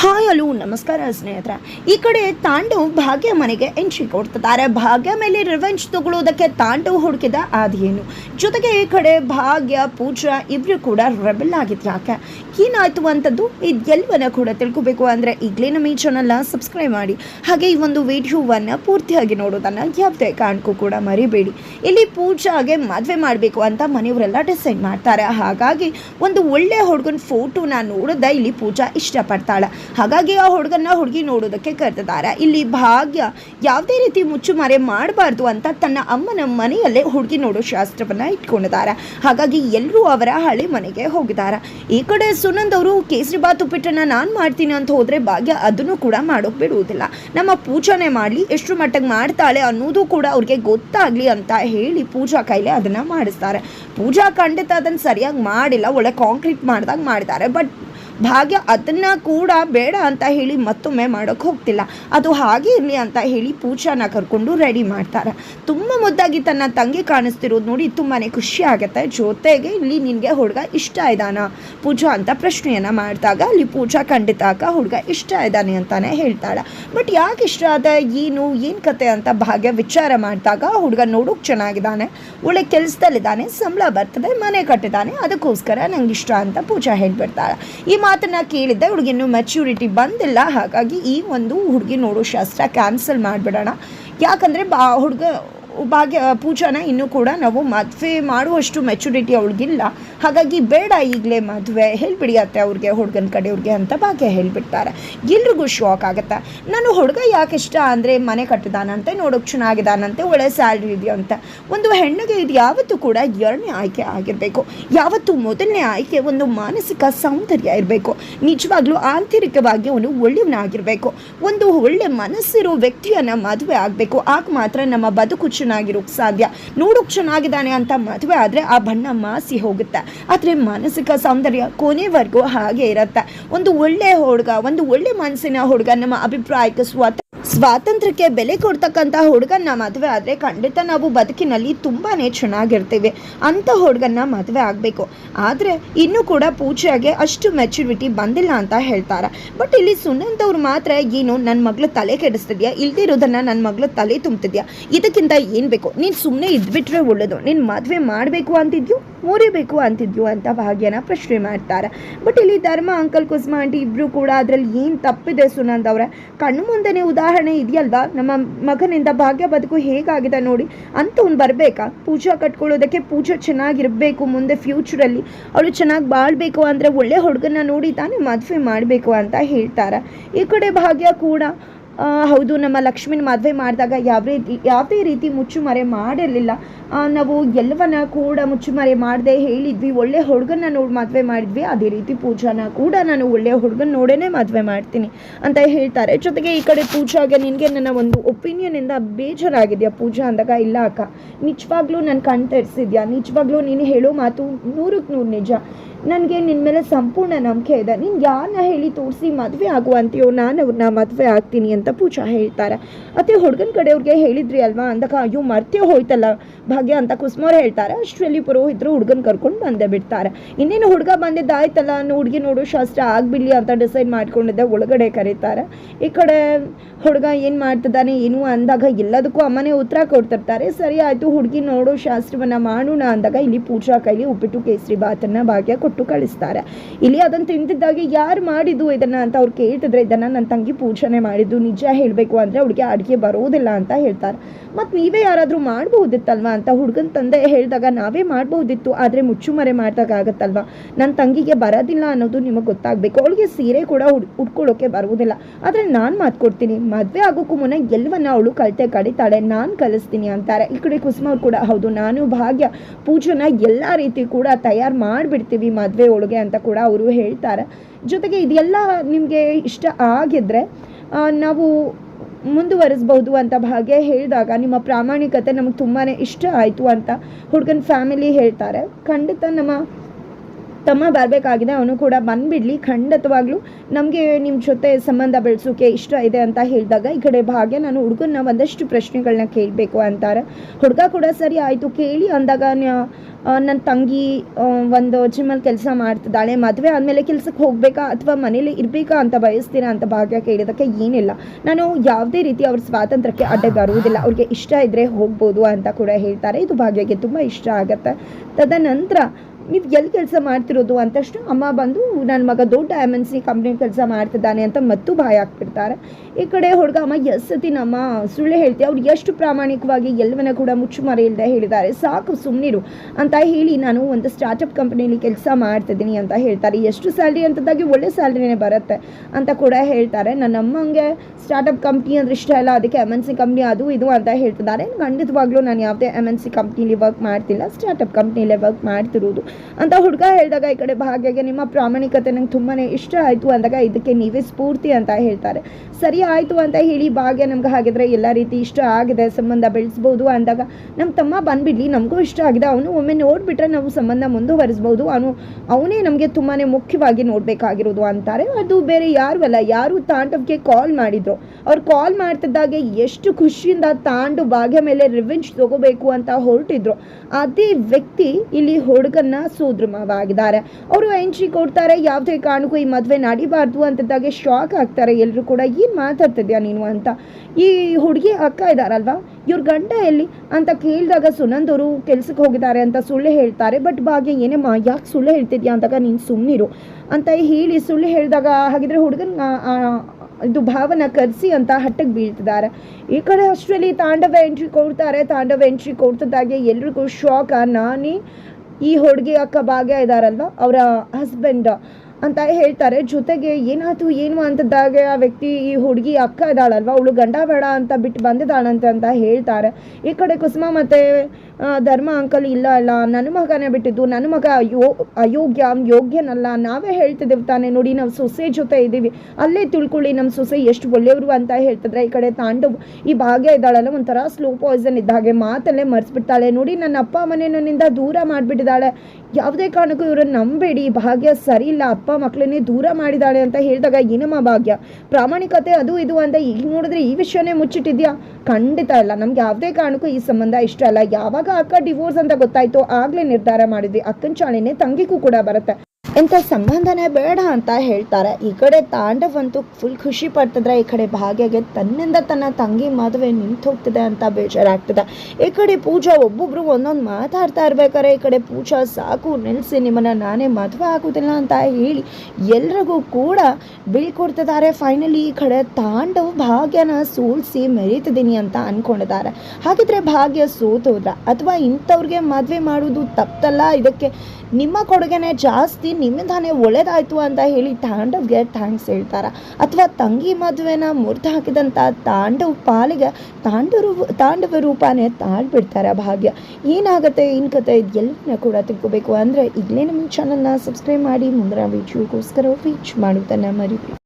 Hi hello ನಮಸ್ಕಾರ ಸ್ನೇಹಿತರೆ. ಈ ಕಡೆ ತಾಂಡವ್ ಭಾಗ್ಯ ಮನೆಗೆ ಎಂಟ್ರಿ ಕೊಡ್ತಿದ್ದಾರೆ. ಭಾಗ್ಯ ಮೇಲೆ ರಿವೆಂಜ್ ತಗೊಳ್ಳೋದಕ್ಕೆ ತಾಂಡವ್ ಹುಡುಕಿದ ಆದಿಯೇನು. ಜೊತೆಗೆ ಈ ಕಡೆ ಭಾಗ್ಯ ಪೂಜಾ ಇಬ್ಬರು ಕೂಡ ರೆಬೆಲ್ ಆಗಿದ್ರು ಯಾಕೆ? ಏನಾಯ್ತು ಅಂತದ್ದು ಇದೆಲ್ಲವನ್ನ ಕೂಡ ತಿಳ್ಕೊಬೇಕು ಅಂದರೆ ಈಗಲೇ ನಮ್ಮ ಈ ಚಾನಲ್ನ ಸಬ್ಸ್ಕ್ರೈಬ್ ಮಾಡಿ. ಹಾಗೆ ಈ ಒಂದು ವಿಡಿಯೋವನ್ನು ಪೂರ್ತಿಯಾಗಿ ನೋಡೋದನ್ನು ಯಾವುದೇ ಕಾರಣಕ್ಕೂ ಕೂಡ ಮರಿಬೇಡಿ. ಇಲ್ಲಿ ಪೂಜಾಗೆ ಮದುವೆ ಮಾಡಬೇಕು ಅಂತ ಮನೆಯವರೆಲ್ಲ ಡಿಸೈಡ್ ಮಾಡ್ತಾರೆ. ಹಾಗಾಗಿ ಒಂದು ಒಳ್ಳೆಯ ಹುಡುಗನ ಫೋಟೋನ ನೋಡಿದ ಇಲ್ಲಿ ಪೂಜಾ ಇಷ್ಟಪಡ್ತಾಳೆ. ಹಾಗಾಗಿ ಆ ಹುಡುಗನ್ನ ಹುಡುಗಿ ನೋಡೋದಕ್ಕೆ ಕರೆದಿದ್ದಾರೆ. ಇಲ್ಲಿ ಭಾಗ್ಯ ಯಾವುದೇ ರೀತಿ ಮುಚ್ಚುಮರೆ ಮಾಡಬಾರ್ದು ಅಂತ ತನ್ನ ಅಮ್ಮನ ಮನೆಯಲ್ಲೇ ಹುಡುಗಿ ನೋಡೋ ಶಾಸ್ತ್ರವನ್ನ ಇಟ್ಕೊಂಡಿದ್ದಾರೆ. ಹಾಗಾಗಿ ಎಲ್ಲರೂ ಅವರ ಹಳೆ ಮನೆಗೆ ಹೋಗಿದ್ದಾರೆ. ಈ ಕಡೆ ಸುನಂದ್ ಅವರು ಕೇಸರಿಬಾತ್ ಉಪ್ಪಿಟ್ಟನ್ನು ನಾನು ಮಾಡ್ತೀನಿ ಅಂತ ಹೋದ್ರೆ ಭಾಗ್ಯ ಅದನ್ನು ಕೂಡ ಮಾಡೋಕೆ ಬಿಡುವುದಿಲ್ಲ ನಮ್ಮ ಪೂಜಾನೇ ಮಾಡಲಿ ಎಷ್ಟು ಮಟ್ಟಿಗೆ ಮಾಡ್ತಾಳೆ ಅನ್ನೋದು ಕೂಡ ಅವ್ರಿಗೆ ಗೊತ್ತಾಗ್ಲಿ ಅಂತ ಹೇಳಿ ಪೂಜಾ ಕೈಲಿ ಅದನ್ನ ಮಾಡಿಸ್ತಾರೆ. ಪೂಜಾ ಖಂಡಿತ ಅದನ್ನು ಸರಿಯಾಗಿ ಮಾಡಿಲ್ಲ, ಒಳ್ಳೆ ಕಾಂಕ್ರೀಟ್ ಮಾಡ್ದಾಗ ಮಾಡಿದ್ದಾರೆ. ಬಟ್ ಭಾಗ್ಯ ಅದನ್ನ ಕೂಡ ಬೇಡ ಅಂತ ಹೇಳಿ ಮತ್ತೊಮ್ಮೆ ಮಾಡೋಕೆ ಹೋಗ್ತಿಲ್ಲ. ಅದು ಹಾಗೆ ಇರಲಿ ಅಂತ ಹೇಳಿ ಪೂಜಾನ ಕರ್ಕೊಂಡು ರೆಡಿ ಮಾಡ್ತಾರೆ. ತುಂಬ ಮುದ್ದಾಗಿ ತನ್ನ ತಂಗಿ ಕಾಣಿಸ್ತಿರೋದು ನೋಡಿ ತುಂಬಾ ಖುಷಿ ಆಗುತ್ತೆ. ಜೊತೆಗೆ ಇಲ್ಲಿ ನಿನಗೆ ಹುಡುಗ ಇಷ್ಟ ಇದ್ದಾನ. ಪೂಜಾ ಅಂತ ಪ್ರಶ್ನೆಯನ್ನು ಮಾಡಿದಾಗ ಅಲ್ಲಿ ಪೂಜಾ ಖಂಡಿತ ಹುಡುಗ ಇಷ್ಟ ಇದ್ದಾನೆ ಅಂತಾನೆ ಹೇಳ್ತಾಳೆ. ಬಟ್ ಯಾಕೆ ಇಷ್ಟ ಆದ ಏನು? ಏನು ಕತೆ ಅಂತ ಭಾಗ್ಯ ವಿಚಾರ ಮಾಡಿದಾಗ ಹುಡುಗ ನೋಡೋಕೆ ಚೆನ್ನಾಗಿದ್ದಾನೆ. ಒಳ್ಳೆ ಕೆಲಸದಲ್ಲಿದ್ದಾನೆ, ಸಂಬಳ ಬರ್ತದೆ, ಮನೆ ಕಟ್ಟಿದ್ದಾನೆ. ಅದಕ್ಕೋಸ್ಕರ ನಂಗೆ ಇಷ್ಟ ಅಂತ ಪೂಜಾ ಹೇಳ್ಬಿಡ್ತಾಳೆ. ಈ ಮಾತನ್ನ ಕೇಳಿದ್ದ ಹುಡುಗಿಯನ್ನು ಮೆಚ್ಯೂರಿಟಿ ಬಂದಿಲ್ಲ. ಹಾಗಾಗಿ ಈ ಒಂದು ಹುಡುಗಿ ನೋಡೋ, ಶಾಸ್ತ್ರ ಕ್ಯಾನ್ಸಲ್ ಮಾಡಿಬಿಡೋಣ. ಯಾಕಂದರೆ ಬಾ, ಹುಡುಗ ಭಾಗ್ಯ ಪೂಜಾನ ಇನ್ನೂ ಕೂಡ ನಾವು ಮದುವೆ ಮಾಡುವಷ್ಟು ಮೆಚುರಿಟಿ ಅವಳಿಗಿಲ್ಲ. ಹಾಗಾಗಿ ಬೇಡ ಈಗಲೇ ಮದುವೆ ಹೇಳಿಬಿಡಿ ಅತ್ತೆ ಅವ್ರಿಗೆ, ಹುಡುಗನ ಕಡೆಯವ್ರಿಗೆ ಅಂತ ಭಾಗ್ಯ ಹೇಳಿಬಿಡ್ತಾರೆ. ಎಲ್ರಿಗೂ ಶಾಕ್ ಆಗುತ್ತೆ. ನಾನು ಹುಡುಗ ಯಾಕೆ ಇಷ್ಟ ಅಂದರೆ ಮನೆ ಕಟ್ಟಿದಾನಂತೆ, ನೋಡೋಕೆ ಚೆನ್ನಾಗಿದ್ದಾನಂತೆ ಒಳ್ಳೆ ಸ್ಯಾಲ್ರಿ ಅಂತ ಒಂದು ಹೆಣ್ಣಿಗೆ ಇದು ಯಾವತ್ತೂ ಕೂಡ ಎರಡನೇ ಆಯ್ಕೆ ಆಗಿರಬೇಕು. ಯಾವತ್ತು ಮೊದಲನೇ ಆಯ್ಕೆ ಒಂದು ಮಾನಸಿಕ ಸೌಂದರ್ಯ ಇರಬೇಕು. ನಿಜವಾಗ್ಲೂ ಆಂತರಿಕವಾಗಿ ಅವನು ಒಳ್ಳೆಯವನಾಗಿರಬೇಕು. ಒಂದು ಒಳ್ಳೆ ಮನಸ್ಸಿರೋ ವ್ಯಕ್ತಿಯನ್ನು ಮದುವೆ ಆಗಬೇಕು. ಆಗ ಮಾತ್ರ ನಮ್ಮ ಬದುಕು ಚೆನ್ನಾಗಿರೋಕ್ಕೆ ಸಾಧ್ಯ. ನೋಡೋಕೆ ಚೆನ್ನಾಗಿದ್ದಾನೆ ಅಂತ ಮದುವೆ ಆದರೆ ಆ ಬಣ್ಣ ಮಾಸಿ ಹೋಗುತ್ತೆ. ಆದರೆ ಮಾನಸಿಕ ಸೌಂದರ್ಯ ಕೊನೆವರೆಗೂ ಹಾಗೆ ಇರುತ್ತೆ. ಒಂದು ಒಳ್ಳೆ ಹುಡುಗ, ಒಂದು ಒಳ್ಳೆ ಮನಸ್ಸಿನ ಹುಡುಗ ನಮ್ಮ ಅಭಿಪ್ರಾಯಕ್ಕೆ ಸ್ವಾತ ಸ್ವಾತಂತ್ರ್ಯಕ್ಕೆ ಬೆಲೆ ಕೊಡ್ತಕ್ಕಂಥ ಹುಡುಗನ್ನ ಮದುವೆ ಆದರೆ ಖಂಡಿತ ನಾವು ಬದುಕಿನಲ್ಲಿ ತುಂಬಾ ಚೆನ್ನಾಗಿರ್ತೀವಿ. ಅಂಥ ಹುಡುಗನ್ನ ಮದುವೆ ಆಗಬೇಕು. ಆದರೆ ಇನ್ನೂ ಕೂಡ ಪೂಜೆಗೆ ಅಷ್ಟು ಮೆಚುರಿಟಿ ಬಂದಿಲ್ಲ ಅಂತ ಹೇಳ್ತಾರೆ. ಬಟ್ ಇಲ್ಲಿ ಸುನಂದ್ ಅವ್ರು ಮಾತ್ರ ಏನು ನನ್ನ ಮಗಳು ತಲೆ ಕೆಡಿಸ್ತಿದ್ಯಾ? ಇಲ್ದಿರೋದನ್ನ ನನ್ನ ಮಗಳು ತಲೆ ತುಂಬ್ತಿದ್ಯಾ? ಇದಕ್ಕಿಂತ ಏನು ಬೇಕು? ನೀನು ಸುಮ್ಮನೆ ಇದ್ಬಿಟ್ರೆ ಒಳ್ಳೇದು. ನೀನು ಮದುವೆ ಮಾಡಬೇಕು ಅಂತಿದ್ಯೋ, ಮುರಿಬೇಕು ಅಂತಿದ್ಯೋ ಅಂತ ಭಾಗ್ಯನ ಪ್ರಶ್ನೆ ಮಾಡ್ತಾರೆ. ಬಟ್ ಇಲ್ಲಿ ಧರ್ಮ ಅಂಕಲ್ ಕುಸ್ಮಾ ಆಂಟಿ ಇಬ್ಬರು ಕೂಡ ಅದರಲ್ಲಿ ಏನು ತಪ್ಪಿದೆ ಸುನಂದ್ ಕಣ್ಣ ಕಣ್ಣು ಮುಂದೆನೇ ಉದಾಹರಣೆ ಇದೆಯಲ್ವಾ? ನಮ್ಮ ಮಗನಿಂದ ಭಾಗ್ಯ ಬದುಕು ಹೇಗಾಗಿದೆ ನೋಡಿ? ಅಂತ ಅವ್ನು ಬರಬೇಕಾ? ಪೂಜಾ ಕಟ್ಕೊಳ್ಳೋದಕ್ಕೆ ಪೂಜಾ ಚೆನ್ನಾಗಿರಬೇಕು ಮುಂದೆ ಫ್ಯೂಚರಲ್ಲಿ ಅವಳು ಚೆನ್ನಾಗಿ ಬಾಳ್ಬೇಕು ಅಂದರೆ ಒಳ್ಳೆ ಹುಡುಗನ ನೋಡಿ ತಾನೇ ಮದುವೆ ಮಾಡಬೇಕು ಅಂತ ಹೇಳ್ತಾರೆ. ಈ ಕಡೆ ಭಾಗ್ಯ ಕೂಡ ಹೌದು, ನಮ್ಮ ಲಕ್ಷ್ಮಿನ ಮದುವೆ ಮಾಡಿದಾಗ ಯಾವ ರೀತಿ ಯಾವುದೇ ರೀತಿ ಮುಚ್ಚುಮರೆ ಮಾಡಿರಲಿಲ್ಲ. ನಾವು ಎಲ್ಲವನ್ನ ಕೂಡ ಮುಚ್ಚುಮರೆ ಮಾಡದೆ ಹೇಳಿದ್ವಿ. ಒಳ್ಳೆ ಹುಡುಗನ ನೋಡಿ ಮದುವೆ ಮಾಡಿದ್ವಿ. ಅದೇ ರೀತಿ ಪೂಜಾನ ಕೂಡ ನಾನು ಒಳ್ಳೆ ಹುಡುಗನ ನೋಡೇ ಮದುವೆ ಮಾಡ್ತೀನಿ ಅಂತ ಹೇಳ್ತಾರೆ. ಜೊತೆಗೆ ಈ ಕಡೆ ಪೂಜಾಗೆ ನಿನಗೆ ನನ್ನ ಒಂದು ಒಪಿನಿಯನಿಂದ ಬೇಜಾರಾಗಿದೆಯಾ ಪೂಜಾ ಅಂದಾಗ? ಇಲ್ಲ ಅಕ್ಕ. ನಿಜವಾಗ್ಲೂ ನಾನು ಕಣ್ ತರಿಸಿದ್ಯಾ ನಿಜವಾಗ್ಲೂ ನೀನು ಹೇಳೋ ಮಾತು ನೂರಕ್ಕೆ ನೂರು ನಿಜ. ನನಗೆ ನಿನ್ನ ಮೇಲೆ ಸಂಪೂರ್ಣ ನಂಬಿಕೆ ಇದೆ. ನೀನು ಯಾರನ್ನ ಹೇಳಿ ತೋರಿಸಿ ಮದುವೆ ಆಗುವಂತೀಯೋ ನಾನು ಅವ್ರನ್ನ ಮದುವೆ ಆಗ್ತೀನಿ ಅಂತ ಪೂಜಾ ಹೇಳ್ತಾರೆ. ಅತ್ತೆ ಹುಡುಗನ ಕಡೆಯವ್ರಿಗೆ ಹೇಳಿದ್ರಿ ಅಲ್ವಾ? ಅಂದಾಗ ಅಯ್ಯೋ ಮರ್ತೇ ಹೋಯ್ತಲ್ಲ ಭಾಗ್ಯ ಅಂತ ಕುಸ್ಮೋರ್ ಹೇಳ್ತಾರೆ. ಅಷ್ಟರಲ್ಲಿ ಪುರೋಹಿತರು ಹುಡುಗನ ಕರ್ಕೊಂಡು ಬಂದೇ ಬಿಡ್ತಾರೆ. ಇನ್ನೇನು ಹುಡುಗ ಬಂದಿದ್ದಾಯ್ತಲ್ಲ ಹುಡುಗಿ ನೋಡು, ಶಾಸ್ತ್ರ ಆಗಬಿಡ್ಲಿ ಅಂತ ಡಿಸೈಡ್ ಮಾಡ್ಕೊಂಡಿದ್ದೆ, ಒಳಗಡೆ ಕರೀತಾರೆ. ಈ ಕಡೆ ಹುಡುಗ ಏನು ಮಾಡ್ತಿದ್ದಾನೆ, ಏನು ಅಂದಾಗ ಎಲ್ಲದಕ್ಕೂ ಅಮ್ಮನೇ ಉತ್ತರ ಕೊಡ್ತಿರ್ತಾರೆ. ಸರಿ ಆಯಿತು, ಹುಡುಗಿ ನೋಡು, ಶಾಸ್ತ್ರವನ್ನು ಮಾಡೋಣ ಅಂದಾಗ ಇಲ್ಲಿ ಪೂಜಾ ಕೈಲಿ ಉಪ್ಪಿಟ್ಟು ಕೇಸರಿ ಬಾತನ್ನು ಭಾಗ್ಯ ಕೊಟ್ಟು ಕಳಿಸ್ತಾರೆ. ಇಲ್ಲಿ ಅದನ್ನು ತಿಂದಿದ್ದಾಗ ಯಾರು ಮಾಡಿದ್ದು ಇದನ್ನ ಅಂತ ಅವ್ರು ಕೇಳ್ತಿದ್ರೆ ಇದನ್ನ ನನ್ನ ತಂಗಿ ಪೂಜನೆ ಮಾಡಿದ್ದು, ನಿಜ ಹೇಳಬೇಕು ಅಂದರೆ ಅವ್ಳಿಗೆ ಅಡುಗೆ ಬರೋದಿಲ್ಲ ಅಂತ ಹೇಳ್ತಾರೆ. ಮತ್ತು ನೀವೇ ಯಾರಾದರೂ ಮಾಡಬಹುದಿತ್ತಲ್ವಾ ಅಂತ ಹುಡುಗನ ತಂದೆ ಹೇಳಿದಾಗ ನಾವೇ ಮಾಡಬಹುದಿತ್ತು, ಆದರೆ ಮುಚ್ಚುಮರೆ ಮಾಡಿದಾಗ ಆಗತ್ತಲ್ವಾ? ನನ್ನ ತಂಗಿಗೆ ಬರೋದಿಲ್ಲ ಅನ್ನೋದು ನಿಮಗೆ ಗೊತ್ತಾಗಬೇಕು. ಅವಳಿಗೆ ಸೀರೆ ಕೂಡ ಉಡ್ ಉಟ್ಕೊಳ್ಳೋಕೆ ಬರುವುದಿಲ್ಲ. ಆದರೆ ನಾನು ಮಾತು ಕೊಡ್ತೀನಿ. ಮದುವೆ ಆಗೋಕ್ಕೂ ಮುನ್ನ ಎಲ್ಲವನ್ನ ಅವಳು ಕಲಿತೆ ಕಡಿತಾಳೆ ನಾನು ಕಲಿಸ್ತೀನಿ ಅಂತಾರೆ. ಈ ಕಡೆ ಕುಸುಮ ಕೂಡ ಹೌದು, ನಾನು ಭಾಗ್ಯ, ಪೂಜನ ಎಲ್ಲ ರೀತಿ ಕೂಡ ತಯಾರು ಮಾಡಿಬಿಡ್ತೀವಿ. ಮದುವೆ ಒಳಗೆ ಅಂತ ಕೂಡ ಅವರು ಹೇಳ್ತಾರೆ. ಜೊತೆಗೆ ಇದೆಲ್ಲ ನಿಮಗೆ ಇಷ್ಟ ಆಗಿದ್ರೆ ನಾವು ಮುಂದುವರಿಸ್ಬೋದು ಅಂತ ಭಾಗ್ಯ ಹೇಳಿದಾಗ ನಿಮ್ಮ ಪ್ರಾಮಾಣಿಕತೆ ನಮಗೆ ತುಂಬಾ ಇಷ್ಟ ಆಯಿತು ಅಂತ ಹುಡುಗನ ಫ್ಯಾಮಿಲಿ ಹೇಳ್ತಾರೆ. ಖಂಡಿತ ನಮ್ಮ ತಮ್ಮ ಬರಬೇಕಾಗಿದೆ. ಅವನು ಕೂಡ ಬಂದ್ಬಿಡ್ಲಿ. ಖಂಡಿತವಾಗ್ಲೂ ನಮಗೆ ನಿಮ್ಮ ಜೊತೆ ಸಂಬಂಧ ಬೆಳೆಸೋಕೆ ಇಷ್ಟ ಇದೆ ಅಂತ ಹೇಳಿದಾಗ ಈ ಕಡೆ ಭಾಗ್ಯ ನಾನು ಹುಡುಗನ ಒಂದಷ್ಟು ಪ್ರಶ್ನೆಗಳನ್ನ ಕೇಳಬೇಕು ಅಂತಾರೆ. ಹುಡುಗ ಕೂಡ ಸರಿ ಆಯಿತು, ಕೇಳಿ ಅಂದಾಗ ನನ್ನ ತಂಗಿ ಒಂದು ಜಿಮ್ಮಲ್ಲಿ ಕೆಲಸ ಮಾಡ್ತಿದ್ದಾಳೆ. ಮದುವೆ ಆದಮೇಲೆ ಕೆಲಸಕ್ಕೆ ಹೋಗಬೇಕಾ ಅಥವಾ ಮನೇಲಿ ಇರಬೇಕಾ ಅಂತ ಬಯಸ್ತೀರಾ ಅಂತ ಭಾಗ್ಯ ಕೇಳಿದಕ್ಕೆ ಏನಿಲ್ಲ. ನಾನು ಯಾವುದೇ ರೀತಿ ಅವ್ರ ಸ್ವಾತಂತ್ರ್ಯಕ್ಕೆ ಅಡ್ಡ ಬರುವುದಿಲ್ಲ. ಅವ್ರಿಗೆ ಇಷ್ಟ ಇದ್ದರೆ ಹೋಗ್ಬೋದು ಅಂತ ಕೂಡ ಹೇಳ್ತಾರೆ. ಇದು ಭಾಗ್ಯಕ್ಕೆ ತುಂಬ ಇಷ್ಟ ಆಗುತ್ತೆ. ತದನಂತರ ನೀವು ಎಲ್ಲಿ ಕೆಲಸ ಮಾಡ್ತಿರೋದು ಅಂತಷ್ಟು ಅಮ್ಮ ಬಂದು, ನನ್ನ ಮಗ ದೊಡ್ಡ ಎಂ ಎನ್ ಸಿ ಕಂಪ್ನಿ ಕೆಲಸ ಮಾಡ್ತಿದ್ದಾನೆ ಅಂತ ಮತ್ತು ಬಾಯಿ ಆಗ್ಬಿಡ್ತಾರೆ ಈ ಕಡೆ ಹುಡುಗ, ಅಮ್ಮ ಎಸ್ ಸತಿ ನಮ್ಮ ಸುಳ್ಳು ಹೇಳ್ತೀವಿ ಅವ್ರು ಎಷ್ಟು ಪ್ರಾಮಾಣಿಕವಾಗಿ ಎಲ್ಲವನ್ನ ಕೂಡ ಮುಚ್ಚುಮರೆ ಇಲ್ಲದೆ ಹೇಳಿದ್ದಾರೆ. ಸಾಕು ಸುಮ್ಮನಿರು ಅಂತ ಹೇಳಿ ನಾನು ಒಂದು ಸ್ಟಾರ್ಟಪ್ ಕಂಪ್ನಿಯಲ್ಲಿ ಕೆಲಸ ಮಾಡ್ತಿದ್ದೀನಿ ಅಂತ ಹೇಳ್ತಾರೆ. ಎಷ್ಟು ಸ್ಯಾಲ್ರಿ ಅಂತದಾಗಿ ಒಳ್ಳೆ ಸ್ಯಾಲ್ರಿನೇ ಬರುತ್ತೆ ಅಂತ ಕೂಡ ಹೇಳ್ತಾರೆ. ನನ್ನ ಅಮ್ಮಂಗೆ ಸ್ಟಾರ್ಟಪ್ ಕಂಪ್ನಿ ಅಂದ್ರೆ ಇಷ್ಟ ಇಲ್ಲ, ಅದಕ್ಕೆ ಎಂ ಎನ್ ಸಿ ಕಂಪ್ನಿ ಅದು ಇದು ಅಂತ ಹೇಳ್ತಿದ್ದಾರೆ. ಖಂಡಿತವಾಗ್ಲೂ ನಾನು ಯಾವುದೇ ಎಂ ಎನ್ ಸಿ ಕಂಪ್ನಿಲಿ ವರ್ಕ್ ಮಾಡ್ತಿಲ್ಲ. ಸ್ಟಾರ್ಟಪ್ ಕಂಪ್ನಿಲೇ ವರ್ಕ್ ಮಾಡ್ತಿರೋದು. ಅಂತ ಹುಡುಗ ಹೇಳಿದಾಗ ಈ ಕಡೆ ಭಾಗ್ಯಗೆ, ನಿಮ್ಮ ಪ್ರಾಮಾಣಿಕತೆ ನಂಗೆ ತುಂಬಾ ಇಷ್ಟ ಆಯಿತು ಅಂದಾಗ ಇದಕ್ಕೆ ನೀವೇ ಸ್ಫೂರ್ತಿ ಅಂತ ಹೇಳ್ತಾರೆ. ಸರಿ ಆಯಿತು ಅಂತ ಹೇಳಿ ಭಾಗ್ಯ ನಮ್ಗೆ ಹಾಗಿದ್ರೆ ಎಲ್ಲ ರೀತಿ ಇಷ್ಟ ಆಗಿದೆ, ಸಂಬಂಧ ಬೆಳೆಸ್ಬೋದು ಅಂದಾಗ ನಮ್ಮ ತಮ್ಮ ಬಂದುಬಿಡ್ಲಿ, ನಮಗೂ ಇಷ್ಟ ಆಗಿದೆ. ಅವನು ಒಮ್ಮೆ ನೋಡಿಬಿಟ್ರೆ ನಾವು ಸಂಬಂಧ ಮುಂದುವರಿಸ್ಬೋದು. ಅವನು, ಅವನೇ ನಮಗೆ ತುಂಬಾ ಮುಖ್ಯವಾಗಿ ನೋಡಬೇಕಾಗಿರೋದು ಅಂತಾರೆ. ಅದು ಬೇರೆ ಯಾರು ಅಲ್ಲ, ಯಾರು ತಾಂಡವ್ಗೆ ಕಾಲ್ ಮಾಡಿದ್ರು. ಅವ್ರು ಕಾಲ್ ಮಾಡ್ತಿದ್ದಾಗ ಎಷ್ಟು ಖುಷಿಯಿಂದ ತಾಂಡು ಭಾಗ್ಯ ಮೇಲೆ ರಿವೆಂಜ್ ತಗೋಬೇಕು ಅಂತ ಹೊರಟಿದ್ರು. ಅದೇ ವ್ಯಕ್ತಿ ಇಲ್ಲಿ ಹುಡುಗನ್ನ ಆಗಿದ್ದಾರೆ ಅವರು ಎಂಟ್ರಿ ಕೊಡ್ತಾರೆ, ಯಾವುದೇ ಕಾರಣಕ್ಕೂ ಈ ಮದುವೆ ನಡಿಬಾರ್ದು ಅಂತಿದ್ದಾಗೆ ಶಾಕ್ ಆಗ್ತಾರೆ. ಎಲ್ಲರೂ ಕೂಡ ಏನು ಮಾತಾಡ್ತಿದ್ಯಾ ನೀನು ಅಂತ. ಈ ಹುಡುಗಿ ಅಕ್ಕ ಇದ್ದಾರಲ್ವಾ ಇವ್ರ ಗಂಡ ಎಲ್ಲಿ ಅಂತ ಕೇಳಿದಾಗ ಸುನಂದವರು ಕೆಲ್ಸಕ್ಕೆ ಹೋಗಿದ್ದಾರೆ ಅಂತ ಸುಳ್ಳು ಹೇಳ್ತಾರೆ. ಬಟ್ ಭಾಗ್ಯ, ಏನೇಮ್ಮ, ಯಾಕೆ ಸುಳ್ಳು ಹೇಳ್ತಿದ್ಯಾ ಅಂತಾಗ ನೀನು ಸುಮ್ಮನಿರು ಅಂತ ಹೇಳಿ ಸುಳ್ಳು ಹೇಳಿದಾಗ ಹಾಗಿದ್ರೆ ಹುಡುಗನ ಇದು ಭಾವನ ಕರೆಸಿ ಅಂತ ಹಟ್ಟಕ್ಕೆ ಬೀಳ್ತಿದ್ದಾರೆ. ಈ ಕಡೆ ಅಷ್ಟರಲ್ಲಿ ತಾಂಡವ ಎಂಟ್ರಿ ಕೊಡ್ತಾರೆ. ತಾಂಡವ ಎಂಟ್ರಿ ಕೊಡ್ತಿದ್ದಾಗೆ ಎಲ್ರಿಗೂ ಶಾಕ ನಾನೇ ಈ ಹುಡುಗಿ ಅಕ್ಕ ಭಾಗ್ಯ ಇದ್ದಾರಲ್ವ ಅವರ ಹಸ್ಬೆಂಡ್ ಅಂತ ಹೇಳ್ತಾರೆ. ಜೊತೆಗೆ ಏನಾಯ್ತು ಏನು ಅಂತದಾಗ ಆ ವ್ಯಕ್ತಿ ಈ ಹುಡುಗಿ ಅಕ್ಕ ಇದ್ದಾಳಲ್ವ? ಅವಳು ಗಂಡ ಬೇಡ ಅಂತ ಬಿಟ್ಟು ಬಂದಿದ್ದಾಳಂತೆ ಅಂತ ಹೇಳ್ತಾರೆ. ಈ ಕಡೆ ಕುಸುಮ ಮತ್ತೆ ಧರ್ಮ ಅಂಕಲ್ ಇಲ್ಲ ಇಲ್ಲ ನನ್ನ ಮಗನೇ ಬಿಟ್ಟಿದ್ದು, ನನ್ನ ಮಗ ಅಯೋ, ಅಯೋಗ್ಯ ಯೋಗ್ಯನಲ್ಲ, ನಾವೇ ಹೇಳ್ತಿದ್ದೀವಿ ತಾನೆ, ನೋಡಿ ನಾವು ಸೊಸೆ ಜೊತೆ ಇದ್ದೀವಿ. ಅಲ್ಲೇ ತಿಳ್ಕೊಳ್ಳಿ, ನಮ್ಮ ಸೊಸೆ ಎಷ್ಟು ಒಳ್ಳೆಯವರು ಅಂತ ಹೇಳ್ತಿದ್ರೆ, ಈ ಕಡೆ ತಾಂಡವ್ ಈ ಭಾಗ್ಯ ಇದ್ದಾಳಲ್ಲ, ಒಂಥರ ಸ್ಲೋ ಪಾಯ್ಸನ್ ಇದ್ದ ಹಾಗೆ ಮಾತಲ್ಲೇ ಮರ್ಸ್ಬಿಡ್ತಾಳೆ. ನೋಡಿ ನನ್ನ ಅಪ್ಪ ಮನೆ ನನ್ನಿಂದ ದೂರ ಮಾಡಿಬಿಟ್ಟಿದ್ದಾಳೆ. ಯಾವುದೇ ಕಾರಣಕ್ಕೂ ಇವರನ್ನು ನಂಬೇಡಿ. ಭಾಗ್ಯ ಸರಿ ಇಲ್ಲ ಅಪ್ಪ ಮಕ್ಕಳನ್ನೇ ದೂರ ಮಾಡಿದಾಳೆ ಅಂತ ಹೇಳಿದಾಗ ಏನಮ್ಮ ಭಾಗ್ಯ? ಪ್ರಾಮಾಣಿಕತೆ ಅದು ಇದು ಅಂತ ಈಗ ನೋಡಿದ್ರೆ ಈ ವಿಷಯನೇ ಮುಚ್ಚಿಟ್ಟಿದ್ಯಾ? ಖಂಡಿತ ಇಲ್ಲ ನಮ್ಗೆ ಯಾವುದೇ ಕಾರಣಕ್ಕೂ ಈ ಸಂಬಂಧ ಇಷ್ಟ ಅಲ್ಲ. ಯಾವಾಗ ಅಕ್ಕ ಡಿವೋರ್ಸ್ ಅಂತ ಗೊತ್ತಾಯ್ತೋ ಆಗ್ಲೇ ನಿರ್ಧಾರ ಮಾಡಿದ್ವಿ. ಅಕ್ಕನ ಚಾಳಿನೇ ತಂಗಿಗೂ ಕೂಡ ಬರುತ್ತೆ. ಇಂಥ ಸಂಬಂಧನೇ ಬೇಡ ಅಂತ ಹೇಳ್ತಾರೆ. ಈ ಕಡೆ ತಾಂಡವಂತೂ ಫುಲ್ ಖುಷಿ ಪಡ್ತಿದ್ರೆ, ಈ ಕಡೆ ಭಾಗ್ಯಗೆ ತನ್ನಿಂದ ತನ್ನ ತಂಗಿ ಮದುವೆ ನಿಂತು ಹೋಗ್ತಿದೆ ಅಂತ ಬೇಜಾರಾಗ್ತದೆ. ಈ ಕಡೆ ಪೂಜಾ ಒಬ್ಬೊಬ್ರು ಒಂದೊಂದು ಮಾತಾಡ್ತಾ ಇರ್ಬೇಕಾರೆ ಈ ಕಡೆ ಪೂಜಾ ಸಾಕು ನಿಲ್ಲಿಸಿ ನಿಮ್ಮನ್ನು ನಾನೇ ಮದುವೆ ಆಗೋದಿಲ್ಲ ಅಂತ ಹೇಳಿ ಎಲ್ರಿಗೂ ಕೂಡ ಬೀಳ್ಕೊಡ್ತಿದ್ದಾರೆ ಫೈನಲಿ ಈ ಕಡೆ ತಾಂಡವ್ ಭಾಗ್ಯನ ಸೋಲ್ಸಿ ಮೆರೀತಿದ್ದೀನಿ ಅಂತ ಅನ್ಕೊಂಡಿದ್ದಾರೆ. ಹಾಗಿದ್ರೆ ಭಾಗ್ಯ ಸೋತೋದ್ರ ಅಥವಾ ಇಂಥವ್ರಿಗೆ ಮದುವೆ ಮಾಡೋದು ತಪ್ಪಲ್ಲ ಇದಕ್ಕೆ ನಿಮ್ಮ ಕೊಡುಗೆನೇ ಜಾಸ್ತಿ ನಿಮ್ಮಿಂದಾನೇ ಒಳ್ಳೇದಾಯ್ತು ಅಂತ ಹೇಳಿ ತಾಂಡವ್ಗೆ ಥ್ಯಾಂಕ್ಸ್ ಹೇಳ್ತಾರ? ಅಥವಾ ತಂಗಿ ಮದುವೆನ ಮುರಿದು ಹಾಕಿದಂಥ ತಾಂಡವ್ ಪಾಲಿಗೆ ತಾಂಡವ ತಾಂಡವ ರೂಪನೇ ತಾಳ್ಬಿಡ್ತಾರೆ ಭಾಗ್ಯ? ಏನಾಗುತ್ತೆ ಏನು ಕತೆ ಎಲ್ಲವನ್ನ ಕೂಡ ತಿಳ್ಕೊಬೇಕು. ಅಂದರೆ ಈಗಲೇ ನಮ್ಮ ಚಾನಲ್ನ ಸಬ್ಸ್ಕ್ರೈಬ್ ಮಾಡಿ, ಮುಂದಿನ ವಿಡಿಯೋಗೋಸ್ಕರ ವೀಚ್ ಮಾಡುವುದನ್ನು ಮರಿಬೇಡಿ.